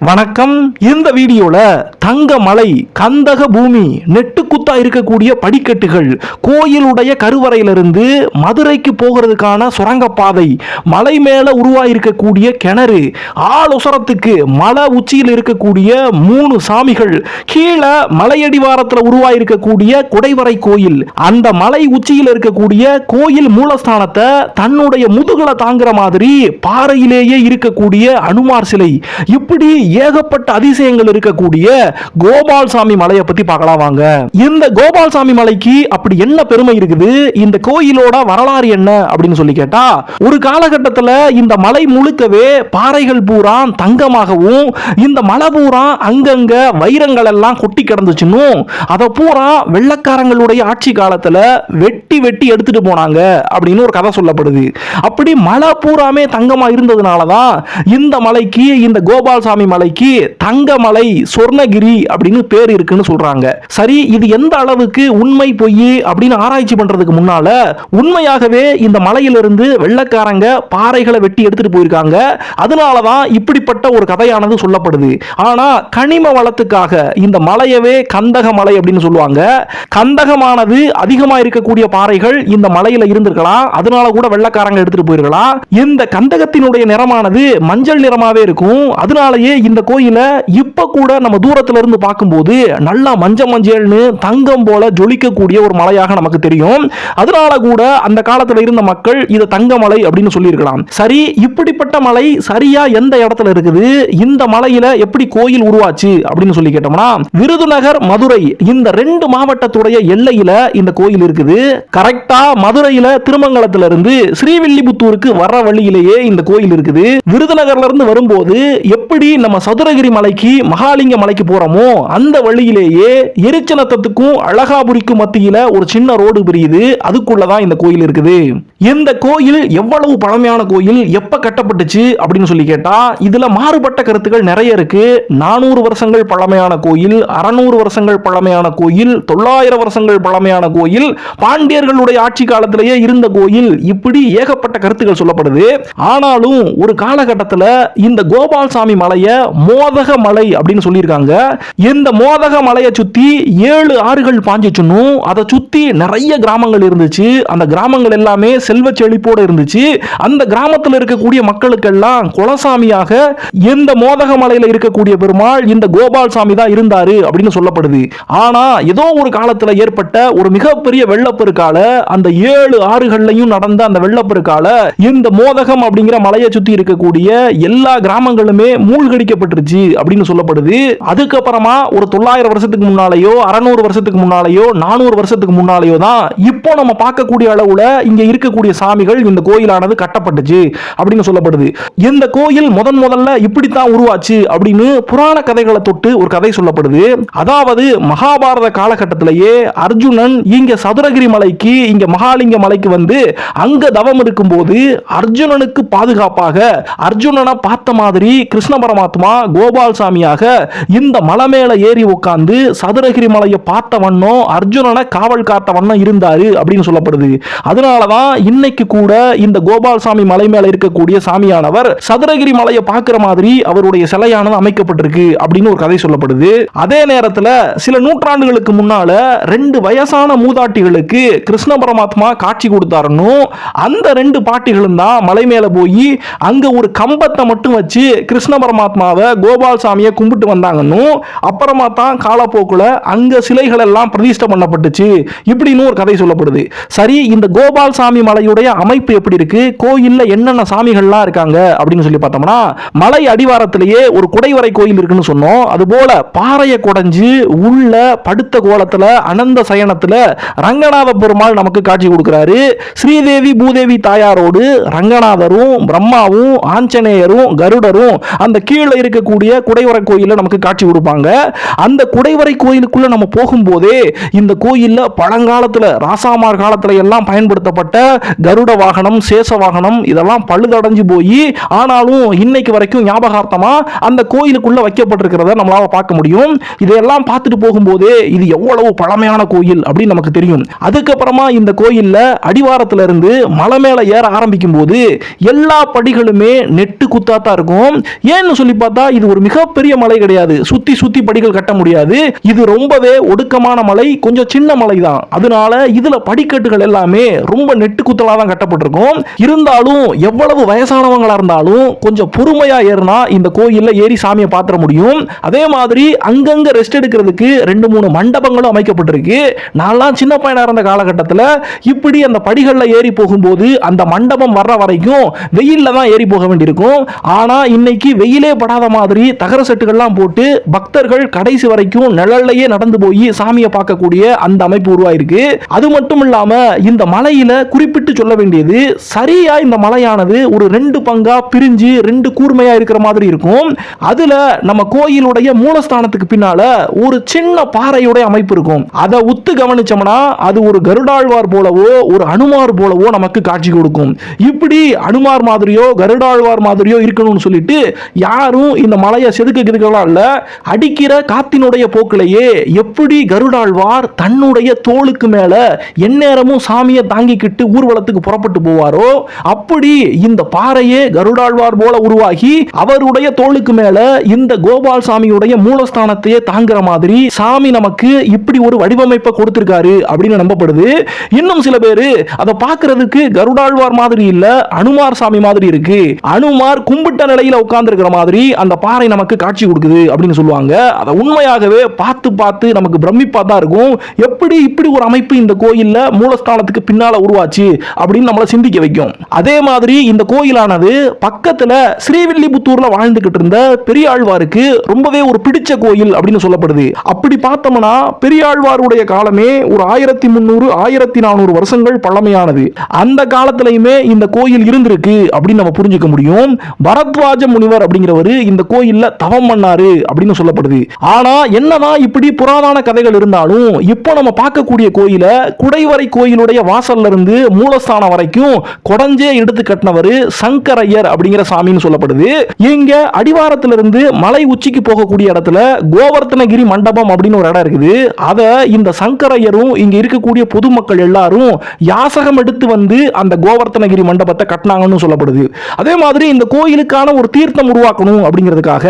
வணக்கம். இந்த வீடியோவில் தங்க மலை கந்தக பூமி நெட்டுக்குத்தா இருக்கக்கூடிய படிக்கட்டுகள் கோயிலுடைய கருவறையிலிருந்து மதுரைக்கு போகிறதுக்கான சுரங்கப்பாதை மலை மேலே உருவாயிருக்கக்கூடிய கிணறு ஆளுசரத்துக்கு மலை உச்சியில் இருக்கக்கூடிய மூணு சாமிகள் கீழே மலையடிவாரத்தில் உருவாயிருக்கக்கூடிய குடைவரை கோயில் அந்த மலை உச்சியில் இருக்கக்கூடிய கோயில் மூலஸ்தானத்தை தன்னுடைய முதுகலை தாங்குற மாதிரி பாறையிலேயே இருக்கக்கூடிய அனுமார் சிலை. இப்படி ஏகப்பட்ட அதிசயங்கள் இருக்கக்கூடிய கோபால்சாமி மலையை பத்தி பார்க்கலாம் வாங்க. இந்த கோபால்சாமி மலைக்கு அப்படி என்ன பெருமை இருக்குது? இந்த கோயிலோட வரலாறு என்ன? அப்படின்னு சொல்லி கேட்டா ஒரு காலகட்டத்தில் இந்த மலை முழுக்கவே பாறைகள் பூரா தங்கமாகவும் இந்த மலை பூரா அங்கங்க வைரங்கள் எல்லாம் கொட்டி கிடந்துச்சுன்னு அதை பூரா வெள்ளக்காரங்களுடைய ஆட்சி காலத்துல வெட்டி வெட்டி எடுத்துட்டு போனாங்க அப்படின்னு ஒரு கதை சொல்லப்படுது. அப்படி மலை பூராமே தங்கமா இருந்ததுனால தான் இந்த மலைக்கு இந்த கோபால்சாமி மலைக்கு தங்கமலை சொர்ணகிரி அப்படின்னு பேர் இருக்குன்னு சொல்றாங்க. சரி இது எந்த அளவுக்கு உண்மை பொய் அப்படின்னு ஆராய்ச்சி பண்றதுக்கு முன்னால உண்மையாகவே இந்த மலையிலிருந்து வெள்ளக்காரங்க பாறைகளை வெட்டி எடுத்துட்டு போயிருக்காங்க. அதனாலதான் இப்படிப்பட்ட ஒரு கதையானது சொல்லப்படுது. ஆனா கனிம வளத்துக்காக இந்த மலையவே கந்தக மலை அப்படின்னு சொல்லுவாங்க. கந்தகமானது அதிகமா இருக்கக்கூடிய பாறைகள் இந்த மலையில இருந்திருக்கலாம். அதனால கூட வெள்ளக்காரங்க எடுத்துட்டு போயிருக்கலாம். இந்த கந்தகத்தினுடைய நிறமானது மஞ்சள் நிறமாவே இருக்கும். அதனாலயே இந்த கோயிலை இப்போ கூட நம்ம தூரத்துல இருந்து பார்க்கும்போது நல்லா மஞ்ச மஞ்சள்னு தங்கம் போல ஜொலிக்கக்கூடிய ஒரு மலையாக நமக்கு தெரியும். அதனால கூட அந்த காலத்துல இருந்த மக்கள் இதை தங்கமலை அப்படின்னு சொல்லியிருக்கலாம். சரி இப்படிப்பட்ட மலை சரியா எந்த இடத்துல இருக்குது? இந்த மலையில எப்படி கோயில் உருவாச்சு அப்படின்னு சொல்லி கேட்டோம்னா விருதுநகர் மதுரை இந்த ரெண்டு மாவட்டத்துடைய எல்லையில இந்த கோயில் இருக்குது. கரெக்டா மதுரையில திருமங்கலத்துல இருந்து ஸ்ரீவில்லிபுத்தூருக்கு வர்ற வழியிலேயே இந்த கோயில் இருக்குது. விருதுநகர்ல இருந்து வரும்போது எப்படி நம்ம சதுரகிரி மலைக்கு மகாலிங்க மலைக்கு போகிறோமோ அந்த வழியிலேயே எரிச்சனத்தத்துக்கும் அழகாபுரிக்கும் மத்தியில் ஒரு சின்ன ரோடு பிரியுது. அதுக்குள்ளதான் இந்த கோயில் இருக்குது. இந்த கோயில் எவ்வளவு பழமையான கோயில் எப்போ கட்டப்பட்டுச்சு அப்படின்னு சொல்லி கேட்டால் இதில் மாறுபட்ட கருத்துக்கள் நிறைய இருக்கு. நானூறு வருஷங்கள் பழமையான கோயில் அறநூறு வருஷங்கள் பழமையான கோயில் தொள்ளாயிரம் வருஷங்கள் பழமையான கோயில் பாண்டியர்களுடைய ஆட்சி காலத்திலேயே இருந்த கோயில் இப்படி ஏகப்பட்ட கருத்துக்கள் சொல்லப்படுது. ஆனாலும் ஒரு காலகட்டத்தில் இந்த கோபால் சாமி மலையை மோதக மலை அப்படின்னு சொல்லியிருக்காங்க. இந்த மோதக மலையை சுத்தி ஏழு ஆறுகள் பாஞ்சிச்சுன்னு அதை சுத்தி நிறைய கிராமங்கள் இருந்துச்சு. அந்த கிராமங்கள் எல்லாமே செல்வ செழிப்போடு இருந்துச்சு. அந்த கிராமத்தில் இருக்கக்கூடிய மக்களுக்கெல்லாம் குலசாமியாக இந்த மோதக மலையில் இருக்கக்கூடிய பெருமாள் இந்த கோபால் சாமி தான் இருந்தாரு அப்படின்னு சொல்லப்படுது. ஆனா ஏதோ ஒரு காலத்துல ஏற்பட்ட ஒரு மிகப்பெரிய வெள்ளப்பெருக்கால அந்த ஏழு ஆறுகள்லையும் நடந்த அந்த வெள்ளப்பெருக்கால இந்த மோதகம் அப்படிங்கிற மலையை சுத்தி இருக்கக்கூடிய எல்லா கிராமங்களுமே மூழ்கடிக்க செய்யப்பட்டுருச்சு அப்படின்னு சொல்லப்படுது. அதுக்கப்புறமா ஒரு தொள்ளாயிரம் வருஷத்துக்கு முன்னாலேயோ அறநூறு வருஷத்துக்கு முன்னாலேயோ நானூறு வருஷத்துக்கு முன்னாலேயோ தான் இப்போ நம்ம பார்க்கக்கூடிய அளவுல இங்க இருக்கக்கூடிய சாமிகள் இந்த கோயிலானது கட்டப்பட்டுச்சு அப்படின்னு சொல்லப்படுது. இந்த கோயில் முதன் முதல்ல இப்படித்தான் உருவாச்சு அப்படின்னு புராண கதைகளை தொட்டு ஒரு கதை சொல்லப்படுது. அதாவது மகாபாரத காலகட்டத்திலேயே அர்ஜுனன் இங்க சதுரகிரி மலைக்கு இங்க மகாலிங்க மலைக்கு வந்து அங்க தவம் இருக்கும் போது அர்ஜுனனுக்கு பாதுகாப்பாக அர்ஜுனனை பார்த்த மாதிரி கிருஷ்ண பரமாத்மா கோபால் சாமியாக இந்த மலை மேல ஏறி உட்கார்ந்து சதுரகிரி மலையை பார்த்த வண்ணம் அர்ஜுனனை காவல் காத்த வண்ணம் இருந்தாரு அப்படின்னு சொல்லப்படுது. அதனாலதான் இன்னைக்கு கூட இந்த கோபால் சாமி மலை மேல இருக்கக்கூடிய சாமியானவர் சதுரகிரி மலையை பார்க்கிற மாதிரி அவருடைய சிலையானது அமைக்கப்பட்டிருக்கு அப்படின்னு ஒரு கதை சொல்லப்படுது. அதே நேரத்தில் சில நூற்றாண்டுகளுக்கு முன்னால ரெண்டு வயசான மூதாட்டிகளுக்கு கிருஷ்ண பரமாத்மா காட்சி கொடுத்தாருன்னு அந்த ரெண்டு பாட்டிகளும் தான் மலை மேல போய் அங்க ஒரு கம்பத்தை மட்டும் வச்சு கிருஷ்ண பரமாத்மாவை கோபால் சாமியை கும்பிட்டு வந்தாங்கன்னு அப்புறமா தான் காலப்போக்கில் அங்கே சிலைகள் எல்லாம் பிரதிஷ்டை பண்ணப்பட்டுச்சு. இப்படின்னு ஒரு கதை சொல்லப்படுது. சரி இந்த கோபால் சாமி மலையுடைய அமைப்பு எப்படி இருக்கு? கோயிலில் என்னென்ன சாமிகள்லாம் இருக்காங்க? அப்படின்னு சொல்லி பார்த்தோம்னா மலை அடிவாரத்திலேயே ஒரு குடைவரை கோயில் இருக்குன்னு சொன்னோம். அதுபோல பாறையை குடைஞ்சு உள்ள படுத்த கோலத்தில் அனந்த சயனத்தில் ரங்கநாத பெருமாள் நமக்கு காட்சி கொடுக்குறாரு. ஸ்ரீதேவி பூதேவி தாயாரோடு ரங்கநாதரும் பிரம்மாவும் ஆஞ்சநேயரும் கருடரும் அந்த கீழே இருக்கக்கூடிய குடைவரை கோயிலில் நமக்கு காட்சி கொடுப்பாங்க. அந்த குடைவரை கோயிலுக்குள்ள நம்ம போகும்போதே இந்த கோயில்ல பழங்காலத்துல ராசாமார் காலத்துல எல்லாம் பயன்படுத்தப்பட்ட கருட வாகனம் சேஷ வாகனம் இதெல்லாம் பழுதடைஞ்சு போய் ஆனாலும் இன்னைக்கு வரைக்கும் ஞாபகார்த்தமாக அந்த கோயிலுக்குள்ள வைக்கப்பட்டிருக்கிறத நம்மளால் பார்க்க முடியும். இதையெல்லாம் பார்த்துட்டு போகும்போதே இது எவ்வளவு பழமையான கோயில் அப்படின்னு நமக்கு தெரியும். அதுக்கப்புறமா இந்த கோயில்ல அடிவாரத்துல இருந்து மலை மேல ஏற ஆரம்பிக்கும் போது எல்லா படிகளுமே நெட்டு குத்தாத்தான் இருக்கும். ஏன்னு சொல்லி பார்த்தா இது ஒரு மிகப்பெரிய மலை கிடையாது. சுத்தி சுத்தி படிகள் கட்ட முடியாது. இது ரொம்பவே ஒடுக்கமான மலை கொஞ்சம் சின்ன மலை தான் அதனால இதுல படிக்கட்டுகள் எல்லாமே ரொம்ப நெட்டு குத்தலா தான் கட்டப்பட்டிருக்கும். இருந்தாலும் எவ்வளவு வயசானவங்களா இருந்தாலும் கொஞ்சம் பொறுமையா ஏறினா இந்த கோயில்ல ஏறி சாமியை பாத்திர முடியும். அதே மாதிரி அங்கங்க ரெஸ்ட் எடுக்கிறதுக்கு ரெண்டு மூணு மண்டபங்களும் அமைக்கப்பட்டிருக்கு. நான்லாம் சின்ன பையனா இருந்த காலகட்டத்தில் இப்படி அந்த படிகள்ல ஏறி போகும்போது அந்த மண்டபம் வர்ற வரைக்கும் வெயில்ல தான் ஏறி போக வேண்டியிருக்கும். ஆனா இன்னைக்கு வெயிலே இல்லாத மாதிரி தகர செட்டுகள்லாம் போட்டு பக்தர்கள் கடைசி வரைக்கும் நிழல்லையே நடந்து போய் சாமியை பார்க்கக்கூடிய அந்த அமைப்பு உருவாயிருக்கு. அது மட்டும் இல்லாம இந்த மலையில குறிப்பிட்டு சொல்ல வேண்டியது சரியா இந்த மலையானது ஒரு ரெண்டு பங்கா பிரிஞ்சு ரெண்டு கூர்மையா இருக்கிற மாதிரி இருக்கும். அதுல நம்ம கோயிலுடைய மூலஸ்தானத்துக்கு பின்னால ஒரு சின்ன பாறையுடைய அமைப்பு இருக்கும். அதை உத்து கவனிச்சோம்னா அது ஒரு கருடாழ்வார் போலவோ ஒரு அனுமார் போலவோ நமக்கு காட்சி கொடுக்கும். இப்படி அனுமார் மாதிரியோ கருடாழ்வார் மாதிரியோ இருக்கணும்னு சொல்லிட்டு யாரும் இந்த மலையை செதுக்க கிதுக்கலாம் இல்ல அடிக்கிற காத்தினுடைய போக்கிலேயே எப்படி கருடாழ்வார் தன்னுடைய தோளுக்கு மேல எந்நேரமும் சாமியை தாங்கிக்கிட்டு ஊர்வலத்துக்கு புறப்பட்டு போவாரோ அப்படி இந்த பாறையே கருடாழ்வார் போல உருவாகி அவருடைய தோளுக்கு மேல இந்த கோபால் சாமியுடைய மூலஸ்தானத்தையே தாங்குற மாதிரி சாமி நமக்கு இப்படி ஒரு வடிவமைப்பை கொடுத்திருக்காரு அப்படின்னு நம்பப்படுது. இன்னும் சில பேர் அதை பார்க்கறதுக்கு கருடாழ்வார் மாதிரி இல்ல அனுமார் சாமி மாதிரி இருக்கு. அனுமார் கும்பிட்ட நிலையில உட்கார்ந்து இருக்கிற மாதிரி அந்த பாறை நமக்கு காட்சி கொடுக்குது அப்படின்னு சொல்லுவாங்க. அதை உண்மையாகவே பார்த்து பார்த்து நமக்கு பிரமிப்பா தான் இருக்கும். எப்படி இப்படி ஒரு அமைப்பு இந்த கோயிலில் மூலஸ்தானத்துக்கு பின்னால் உருவாச்சு அப்படின்னு நம்மளை சிந்திக்க வைக்கும். அதே மாதிரி இந்த கோயிலானது பக்கத்தில் ஸ்ரீவில்லிபுத்தூரில் வாழ்ந்துக்கிட்டு இருந்த பெரியாழ்வாருக்கு ரொம்பவே ஒரு பிடிச்ச கோயில் அப்படின்னு சொல்லப்படுது. அப்படி பார்த்தோம்னா பெரியாழ்வாருடைய காலமே ஒரு ஆயிரத்தி முந்நூறு ஆயிரத்தி நானூறு வருஷங்கள் பழமையானது. அந்த காலத்திலையுமே இந்த கோயில் இருந்திருக்கு அப்படின்னு நம்ம புரிஞ்சுக்க முடியும். பரத்வாஜ முனிவர் அப்படிங்கிறவர் இந்த கோயில்ல தவம் பண்ணாரு அப்படின்னு சொல்லப்படுது. ஆனா என்னதான் இப்படி புராதான கதைகள் இருந்தாலும் இப்போ நம்ம பார்க்கக்கூடிய கோயில குடைவரை கோயிலுடைய வாசல்ல இருந்து மூலஸ்தானம் வரைக்கும் கொடஞ்சே எடுத்து கட்டினவர் சங்கரையர் அப்படிங்கிற சாமின்னு சொல்லப்படுது. இங்க அடிவாரத்திலிருந்து மலை உச்சிக்கு போகக்கூடிய இடத்துல கோவர்த்தனகிரி மண்டபம் அப்படின்னு ஒரு இடம் இருக்குது. அதை இந்த சங்கரையரும் இங்க இருக்கக்கூடிய பொதுமக்கள் எல்லாரும் யாசகம் எடுத்து வந்து அந்த கோவர்த்தனகிரி மண்டபத்தை கட்டினாங்கன்னு சொல்லப்படுது. அதே மாதிரி இந்த கோயிலுக்கான ஒரு தீர்த்தம் உருவாக்கணும் அப்படிங்கிறதுக்காக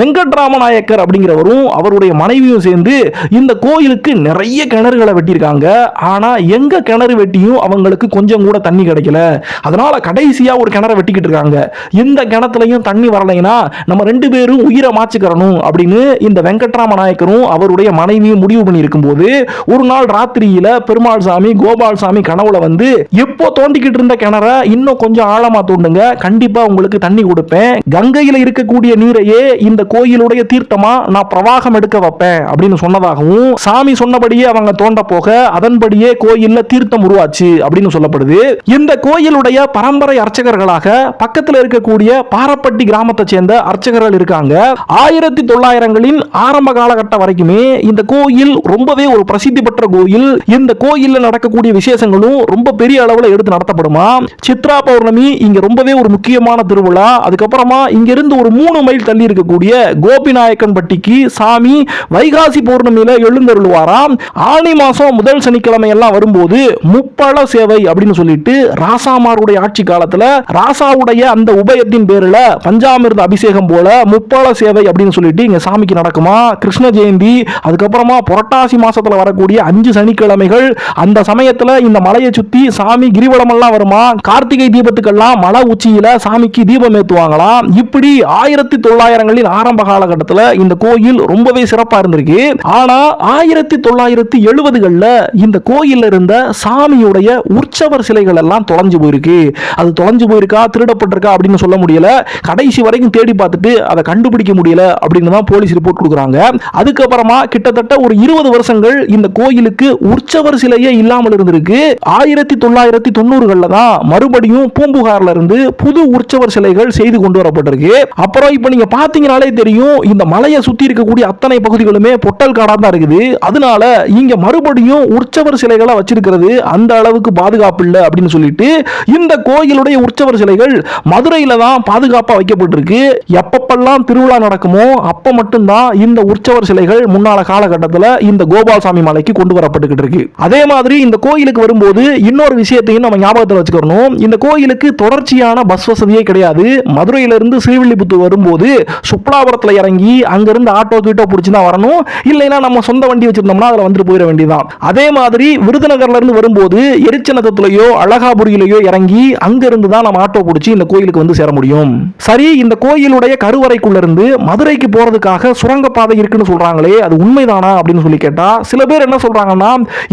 வெங்கட்ராமநாயக்கர் அப்படிங்கிறவரும் அவருடைய மனைவியும் சேர்ந்து இந்த கோயிலுக்கு நிறைய கிணறுகளை வெட்டியிருக்காங்க. ஆனா எங்க கிணறு வெட்டியும் அவங்களுக்கு கொஞ்சம் கூட தண்ணி கிடைக்கல. அதனால கடைசியா ஒரு கிணறை வெட்டிக்கிட்டு இருக்காங்க. இந்த கிணத்துலையும் தண்ணி வரலைன்னா நம்ம ரெண்டு பேரும் உயிரை மாச்சுக்கிறணும் அப்படின்னு இந்த வெங்கட்ராம நாயக்கரும் அவருடைய மனைவியும் முடிவு பண்ணி இருக்கும்போது ஒரு நாள் ராத்திரியில பெருமாள் சாமி கோபால் சாமி கனவுல வந்து எப்போ தோண்டிக்கிட்டு இருந்த கிணற இன்னும் கொஞ்சம் ஆழமா தோண்டுங்க. கண்டிப்பா உங்களுக்கு தண்ணி கொடுப்பேன். கங்கையில் இருக்கக்கூடிய நீரையே இந்த கோயிலுடைய தீர்த்தமா நான் பிரவாகம் எடுக்க வைப்பேன் அப்படின்னு சொன்னதாகவும் சாமி சொன்னபடியே அவங்க தோண்ட போக அதன்படியே கோயில்ல தீர்த்தம் உருவாச்சு அப்படின்னு சொல்லப்படுது. இந்த கோயிலுடைய பரம்பரை அர்ச்சகர்களாக பக்கத்தில் இருக்கக்கூடிய பாரப்பட்டி கிராமத்தை சேர்ந்த அர்ச்சகர்கள் இருக்காங்க. ஆயிரத்தி தொள்ளாயிரங்களின் ஆரம்ப காலகட்டம் வரைக்குமே இந்த கோயில் ரொம்பவே ஒரு பிரசித்தி பெற்ற கோயில். இந்த கோயில்ல நடக்கக்கூடிய விசேஷங்களும் ரொம்ப பெரிய அளவில் எடுத்து நடத்தப்படுமா? சித்ரா பௌர்ணமி இங்க ரொம்பவே ஒரு முக்கியமான திருவிழா. அதுக்கப்புறமா இங்கிருந்து ஒரு மூணு மைல் தள்ளி இருக்கக்கூடிய கோபிநாயக்கன் பட்டிக்கு சாமி வைகாசி பௌர்ணமியில எழுந்தருள்வாராம். ஆனி மாசம் முதல் சனிக்கிழமை எல்லாம் வரும்போது முப்பழ சேவை அப்படின்னு சொல்லிட்டு ராசாமாருடைய ஆட்சி காலத்துல ராசாவுடைய அந்த உபயத்தின் பேர்ல பஞ்சாமிர்த அபிஷேகம் போல முப்பழ சேவை அப்படின்னு சொல்லிட்டு இங்க சாமிக்கு நடக்குமா? கிருஷ்ண ஜெயந்தி அதுக்கப்புறமா புரட்டாசி மாசத்துல வரக்கூடிய அஞ்சு சனிக்கிழமைகள் அந்த சமயத்துல இந்த மலையை சுத்தி சாமி கிரிவலம் எல்லாம் வருமா? கார்த்திகை தீபத்துக்கெல்லாம் மலை உச்சியில சாமிக்கு தீபம் ஏத்துவாங்களாம். இப்படி ஆயிரத்தி தொள்ளாயிரங்களின் ஆரம்ப காலகட்டத்தில் இந்த கோயில் ரொம்பவே சிறப்பா இருந்திருக்கு. ஆனா ஆயிரத்தி தொள்ளாயிரத்தி எழுபதுகள்ல இந்த கோயில்ல இருந்த சாமியுடைய உற்சவர் சிலைகள் எல்லாம் தொலைஞ்சு போயிருக்கு. அது தொலைஞ்சு போயிருக்கா திருடப்பட்டிருக்கா அப்படின்னு சொல்ல முடியல. கடைசி வரைக்கும் தேடி பார்த்துட்டு அதை கண்டுபிடிக்க முடியல அப்படின்னு தான் போலீஸ் ரிப்போர்ட் கொடுக்குறாங்க. அதுக்கப்புறமா கிட்டத்தட்ட ஒரு இருபது வருஷங்கள் இந்த கோயிலுக்கு உற்சவர் சிலையே இல்லாமல் இருந்திருக்கு. ஆயிரத்தி தொள்ளாயிரத்தி தொண்ணூறுகள்ல தான் மறுபடியும் பூம்புகார்ல இருந்து புது உற்சவர் சிலைகள் செய்து கொண்டு வரப்பட்டிருக்கு. அப்புறம் இப்போ நீங்கள் பார்த்தீங்கனாலே தெரியும் இந்த மலையை சுற்றி இருக்கக்கூடிய அத்தனை பகுதிகளுமே பொட்டல் காடாக தான் இருக்குது. அதனால இங்கே மறுபடியும் உற்சவர் சிலைகளை வச்சிருக்கிறது அந்த அளவுக்கு பாதுகாப்பு இல்லை அப்படின்னு சொல்லிட்டு இந்த கோயிலுடைய உற்சவர் சிலைகள் மதுரையில் தான் பாதுகாப்பாக வைக்கப்பட்டிருக்கு. எப்பப்பெல்லாம் திருவிழா நடக்குமோ அப்போ மட்டும்தான் இந்த உற்சவர் சிலைகள் முன்னால காலகட்டத்தில் இந்த கோபால்சாமி மலைக்கு கொண்டு வரப்பட்டுக்கிட்டு இருக்கு. அதே மாதிரி இந்த கோயிலுக்கு வரும்போது இன்னொரு விஷயத்தையும் நம்ம ஞாபகத்தில் வச்சுக்கணும். இந்த கோயிலுக்கு தொடர்ச்சியான பஸ் வசதியே கிடையாது. மதுரையிலிருந்து ஸ்ரீவில்லிபுத்தூர் வரும்போது சுப்லாபுரத்தில் இறங்கி அங்கிருந்து ஆட்டோ கீட்டோ பிடிச்சி தான் வரணும். இல்லைன்னா நம்ம சொந்த வண்டி வச்சிருந்தோம்னா அதில் வந்துட்டு போயிட வேண்டியதான் அதே மாதிரி விருதுநகர்ல இருந்து வரும்போது எரிச்சனத்திலையோ அழகாபுரியிலையோ இறங்கி அங்கிருந்து தான் நம்ம ஆட்டோ பிடிச்சி இந்த கோயிலுக்கு வந்து சேர முடியும். சரி இந்த கோயிலுடைய கருவறைக்குள்ள இருந்து மதுரைக்கு போறதுக்காக சுரங்கப்பாதை இருக்குன்னு சொல்றாங்களே அது உண்மைதானா அப்படின்னு சொல்லி கேட்டால் சில பேர் என்ன சொல்றாங்கன்னா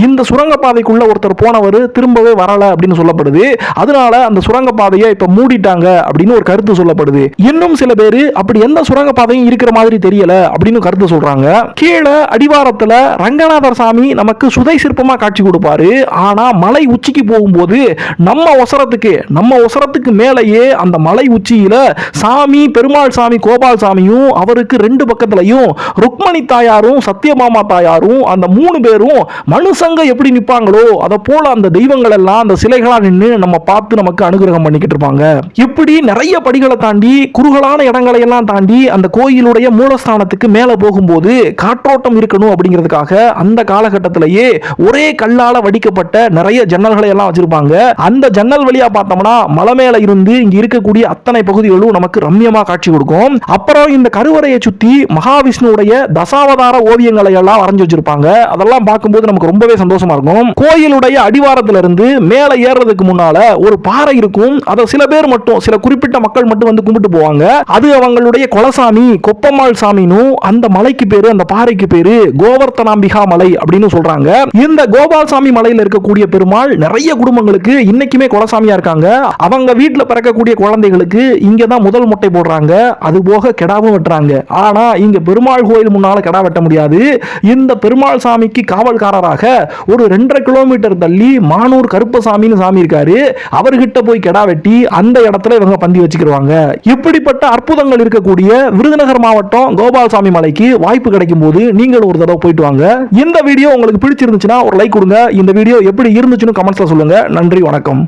இந்த சுரங்கப்பாதைக்குள்ள ஒருத்தர் போனவர் திரும்பவே வரலை அப்படின்னு சொல்லப்படுது. அதனால அந்த சுரங்கப்பாதையை இப்ப மூடிட்டாங்க அப்படின்னு ஒரு கருத்து சொல்லப்படுது. இன்னும் சில பேர் அப்படி எந்த சுரங்கப்பாதையும் இருக்கிற மாதிரி தெரியல அப்படின்னு கருத்து சொல்றாங்க. கீழே அடிவாரத்துல ரங்கநாதர் சாமி நமக்கு சுதை சிற்பமா காட்சி கொடுப்பாரு. ஆனா மலை உச்சிக்கு போகும்போது நம்ம ஒசரத்துக்கு நம்ம ஒசரத்துக்கு மேலேயே அந்த மலை உச்சியில சாமி பெருமாள் சாமி கோபால் சாமியும் அவருக்கு ரெண்டு பக்கத்துலயும் ருக்மணி தாயாரும் சத்தியமாமா தாயாரும் அந்த மூணு பேரும் மனுஷங்க எப்படி நிப்பாங்களோ அதை போல அந்த தெய்வங்கள் எல்லாம் அந்த சிலைகளாக நின்று நம்ம பார்த்து நமக்கு அனுகிரகம் பண்ணிக்கிட்டு இருப்பாங்க. இப்படி நிறைய படிகளை தாண்டி குறுகலான இடங்களை எல்லாம் தாண்டி அந்த கோயிலுடைய மூலஸ்தானத்துக்கு மேலே போகும்போது காற்றோட்டம் இருக்கணும் அப்படிங்கிறதுக்காக அந்த காலகட்டத்திலேயே ஒரே கல்லால் வடிக்கப்பட்ட நிறைய ஜன்னல்களை எல்லாம் வச்சிருப்பாங்க. அந்த ஜன்னல் வழியா பார்த்தோம்னா மலை மேல இருந்து இங்க இருக்கக்கூடிய அத்தனை பகுதிகளும் நமக்கு ரம்யமா காட்சி கொடுக்கும். அப்புறம் இந்த கருவறையை சுத்தி மகாவிஷ்ணுடைய தசாவதார ஓவியங்களை எல்லாம் வரைஞ்சு வச்சிருப்பாங்க. அதெல்லாம் பார்க்கும்போது நமக்கு ரொம்பவே சந்தோஷமா இருக்கும். கோயிலுடைய அடிவாரத்துல இருந்து மேல ஏறுறதுக்கு முன்னால ஒரு பாறை இருக்கும். அதை சில பேர் மட்டும் சில குறிப்பிட்ட மக்கள் மட்டும் வந்து கும்பிட்டு போவாங்க. அது அவங்களுடைய குலசாமி கொப்பம்மாள் சாமின்னு அந்த மலைக்கு பேரு அந்த பாறைக்கு பேரு கோவர்த்தனாம்பிகா மலை அப்படின்னு சொல்றாங்க. இந்த கோபால்சாமி மலையில இருக்கக்கூடிய பெருமாள் நிறைய குடும்பங்களுக்கு இன்னைக்குமே குலசாமியா இருக்காங்க. அவங்க வீட்டுல பிறக்கக்கூடிய குழந்தைகளுக்கு இங்க தான் முதல் முட்டை போடுறாங்க. அது போக கெடாவும் வெட்டுறாங்க. ஆனா இங்க பெருமாள் கோயில் முன்னால கெடா வெட்ட முடியாது. இந்த பெருமாள் சாமிக்கு காவல்காரராக ஒரு ரெண்டரை கிலோமீட்டர் தள்ளி மானூர் கருப்பசாமின்னு சாமி இருக்காரு. அவர்கிட்ட போய் கெடா வெட்டி அந்த இடத்துல இவங்க பந்தி வச்சுக்கிடுவாங்க இப்படிப்பட்ட அற்புத அற்புதங்கள் இருக்கக்கூடிய விருதுநகர் மாவட்டம் கோபால்சாமி மலைக்கு வாய்ப்பு கிடைக்கும் போது நீங்களும் ஒரு தடவை போயிட்டு வாங்க. இந்த வீடியோ உங்களுக்கு பிடிச்சிருந்துச்சுன்னா ஒரு லைக் கொடுங்க. இந்த வீடியோ எப்படி இருந்துச்சுன்னு கமெண்ட்ஸ்ல சொல்லுங்க. நன்றி வணக்கம்.